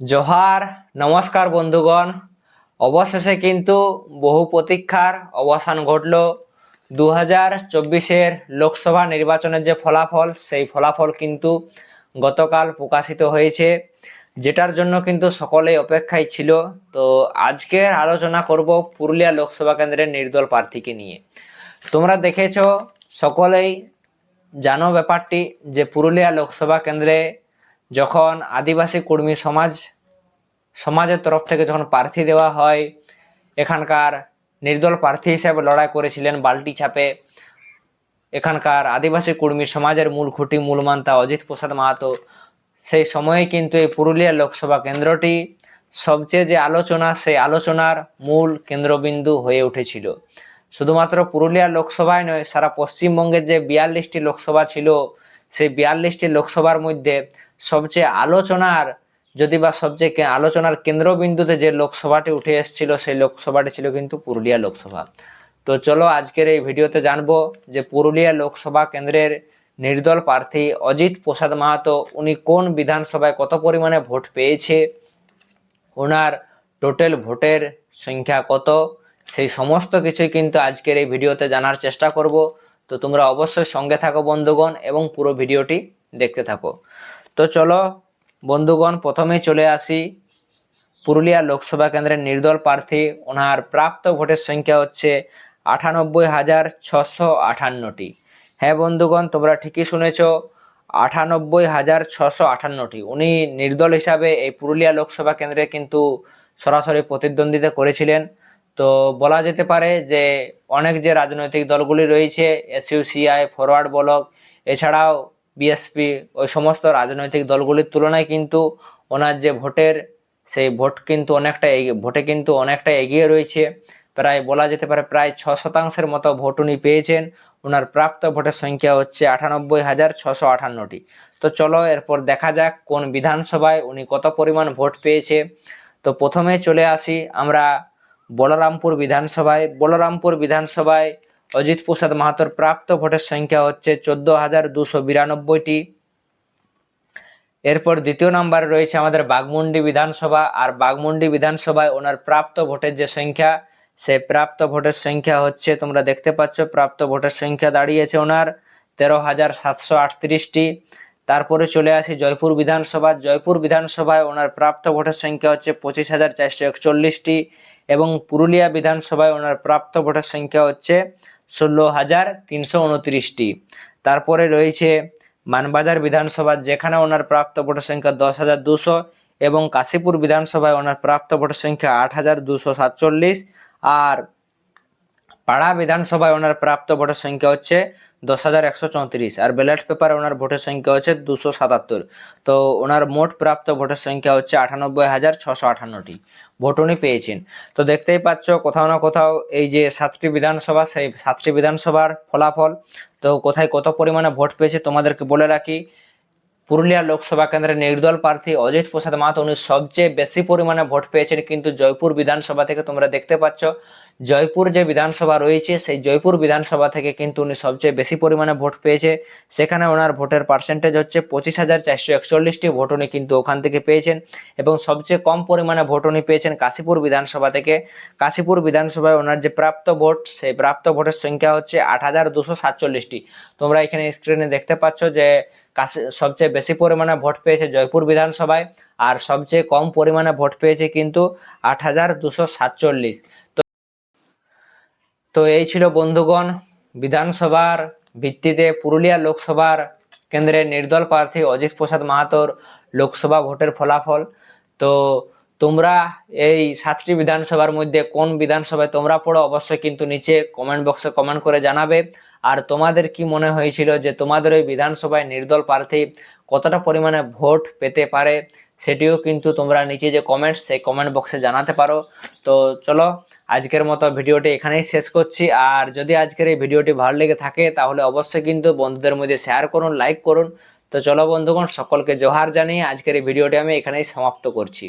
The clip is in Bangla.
জোহার, নমস্কার বন্ধুগণ। অবশেষে কিন্তু বহু প্রতীক্ষার অবসান ঘটল। দু হাজার চব্বিশের লোকসভা নির্বাচনের যে ফলাফল, সেই ফলাফল কিন্তু গতকাল প্রকাশিত হয়েছে। যেটার জন্য কিন্তু সকলেই অপেক্ষায় ছিল। তো আজকের আলোচনা করব পুরুলিয়া লোকসভা কেন্দ্রের নির্দল প্রার্থীকে নিয়ে। তোমরা দেখেছ, সকলেই জানো ব্যাপারটি যে পুরুলিয়া লোকসভা কেন্দ্রে যখন আদিবাসী কর্মী সমাজ, সমাজের তরফ থেকে যখন প্রার্থী দেওয়া হয়, এখানকার নির্দল প্রার্থী হিসেবে লড়াই করেছিলেন বাল্টি ছাপে এখানকার আদিবাসী কর্মী সমাজের মূল খুঁটি মূল মান্তা অজিত প্রসাদ মাহাতো। সেই সময়ে কিন্তু এই পুরুলিয়া লোকসভা কেন্দ্রটি সবচেয়ে যে আলোচনা, সেই আলোচনার মূল কেন্দ্রবিন্দু হয়ে উঠেছিল। শুধুমাত্র পুরুলিয়া লোকসভায় নয়, সারা পশ্চিমবঙ্গের যে বিয়াল্লিশটি লোকসভা ছিল, সেই বিয়াল্লিশটি লোকসভার মধ্যে সবচেয়ে আলোচনার, যদি বা সবচেয়ে আলোচনার কেন্দ্রবিন্দুতে যে লোকসভাটি উঠে এসেছিল, সেই লোকসভাটি ছিল কিন্তু পুরুলিয়া লোকসভা। তো চলো আজকের এই ভিডিওতে জানব যে পুরুলিয়া লোকসভা কেন্দ্রের নির্দল প্রার্থী অজিত প্রসাদ মাহাতো, উনি কোন বিধানসভায় কত পরিমাণে ভোট পেয়েছে, ওনার টোটাল ভোটের সংখ্যা কত, সেই সমস্ত কিছুই কিন্তু আজকের এই ভিডিওতে জানার চেষ্টা করব। তো তোমরা অবশ্যই সঙ্গে থাকো বন্ধুগণ এবং পুরো ভিডিওটি দেখতে থাকো। তো চলো, বন্ধুগণ, প্রথমেই চলে আসি। পুরুলিয়া লোকসভা কেন্দ্রের নির্দল প্রার্থী, ওনার প্রাপ্ত ভোটের সংখ্যা হচ্ছে আটানব্বই হাজার ছশো আটান্নটি। হ্যাঁ বন্ধুগণ, তোমরা ঠিকই শুনেছ, আটানব্বই হাজার ছশো আটান্নটি। উনি নির্দল হিসাবে এই পুরুলিয়া লোকসভা কেন্দ্রে কিন্তু সরাসরি প্রতিদ্বন্দ্বিতা করেছিলেন। তো বলা যেতে পারে যে, অনেক যে রাজনৈতিক দলগুলি রয়েছে এসইউসিআই ফরওয়ার্ড ব্লক এছাড়াও বিএসপি ওই সমস্ত রাজনৈতিক দলগুলির তুলনায় কিন্তু ওনার যে ভোটের, সেই ভোট কিন্তু অনেকটা ভোটে কিন্তু অনেকটা এগিয়ে রয়েছে। প্রায় বলা যেতে পারে প্রায় ছ শতাংশের মতো ভোট উনি পেয়েছেন। ওনার প্রাপ্ত ভোটের সংখ্যা হচ্ছে আটানব্বই হাজার ছশো আটান্নটি। তো চলো এরপর দেখা যাক কোন বিধানসভায় উনি কত পরিমাণ ভোট পেয়েছে। তো প্রথমে চলে আসি আমরা বলরামপুর বিধানসভায়। বলরামপুর বিধানসভায় অজিত প্রসাদ মাহাতোর প্রাপ্ত ভোটের সংখ্যা হচ্ছে চোদ্দ হাজার দুশো বিরানব্বইটি। এরপর দ্বিতীয় নম্বরে রয়েছে আমাদের বাগমুন্ডি বিধানসভা। আর বাগমুন্ডি বিধানসভায় ওনার প্রাপ্ত ভোটের যে সংখ্যা সেই প্রাপ্ত ভোটের সংখ্যা হচ্ছে, তোমরা দেখতে পাচ্ছ, প্রাপ্ত ভোটের সংখ্যা দাঁড়িয়েছে ওনার তেরো হাজার সাতশো আটত্রিশটি। তারপরে চলে আসি জয়পুর বিধানসভা। জয়পুর বিধানসভায় ওনার প্রাপ্ত ভোটের সংখ্যা হচ্ছে পঁচিশ হাজার চারশো একচল্লিশটি এবং পুরুলিয়া বিধানসভায় ওনার প্রাপ্ত ভোটের সংখ্যা হচ্ছে ষোলো হাজার তিনশো উনত্রিশটি। তারপরে রয়েছে মানবাজার বিধানসভা, যেখানে ওনার প্রাপ্ত ভোটের সংখ্যা দশ হাজার দুশো এবং কাশীপুর বিধানসভায় ওনার প্রাপ্ত ভোটের সংখ্যা আট হাজার দুশো সাতচল্লিশ। আর পাড়া বিধানসভায় ওনার প্রাপ্ত ভোটের সংখ্যা হচ্ছে দশ হাজার একশো চৌত্রিশ আর ব্যালট পেপারে ওনার ভোটের সংখ্যা হচ্ছে দুশো সাতাত্তর। তো ওনার মোট প্রাপ্ত ভোটের সংখ্যা হচ্ছে আটানব্বই হাজার ছশো আটান্নটি। ভোট উনি পেয়েছেন। তো দেখতেই পাচ্ছ কোথাও না কোথাও এই যে সাতটি বিধানসভা, সেই সাতটি বিধানসভার ফলাফল। তো কোথায় কত পরিমাণে ভোট পেয়েছে তোমাদেরকে বলে রাখি। পুরুলিয়া লোকসভা কেন্দ্রের নির্দল প্রার্থী অজিত প্রসাদ মাহাতো উনি সবচেয়ে বেশি পরিমাণে ভোট পেয়েছেন কিন্তু জয়পুর বিধানসভা থেকে তোমরা দেখতে পাচ্ছ। জয়পুর যে বিধানসভা রয়েছে, সেই জয়পুর বিধানসভা থেকে কিন্তু উনি সবচেয়ে বেশি পরিমাণে ভোট পেয়েছে। সেখানে ওনার ভোটের পার্সেন্টেজ হচ্ছে পঁচিশ হাজার চারশো একচল্লিশটি ভোট উনি কিন্তু ওখান থেকে পেয়েছেন এবং সবচেয়ে কম পরিমাণে ভোট উনি পেয়েছেন কাশীপুর বিধানসভা থেকে। কাশীপুর বিধানসভায় ওনার যে প্রাপ্ত ভোট, সেই প্রাপ্ত ভোটের সংখ্যা হচ্ছে আট হাজার দুশো সাতচল্লিশটি। তোমরা এখানে স্ক্রিনে দেখতে পাচ্ছ যে কাশি, সবচেয়ে বেশি পরিমাণে ভোট পেয়েছে জয়পুর বিধানসভায় আর সবচেয়ে কম পরিমাণে ভোট পেয়েছে কিন্তু আট হাজার দুশো সাতচল্লিশ। তো এই ছিল বন্ধুগণ বিধানসভার ভিত্তিতে পুরুলিয়া লোকসভার কেন্দ্রে নির্দল প্রার্থী অজিত প্রসাদ মাহাতোর লোকসভা ভোটের ফলাফল। তো তোমরা এই সাতটি বিধানসভার মধ্যে কোন বিধানসভায় তোমরা পড়ো অবশ্যই কিন্তু নিচে কমেন্ট বক্সে কমেন্ট করে জানাবে। আর তোমাদের কি মনে হয়েছিল যে তোমাদের ওই বিধানসভায় নির্দল প্রার্থী কতটা পরিমাণে ভোট পেতে পারে, সেটিও কিন্তু তোমরা নিচে যে কমেন্টস সেই কমেন্ট বক্সে জানাতে পারো। তো চলো, আজকের মতো ভিডিওটি এখানেই শেষ করছি। আর যদি আজকের এই ভিডিওটি ভালো লেগে থাকে, তাহলে অবশ্যই কিন্তু বন্ধুদের মধ্যে শেয়ার করুন লাইক করুন। তো চলো বন্ধুগণ, সকলকে জোহার জানিয়ে আজকের এই ভিডিওটি আমি এখানেই সমাপ্ত করছি।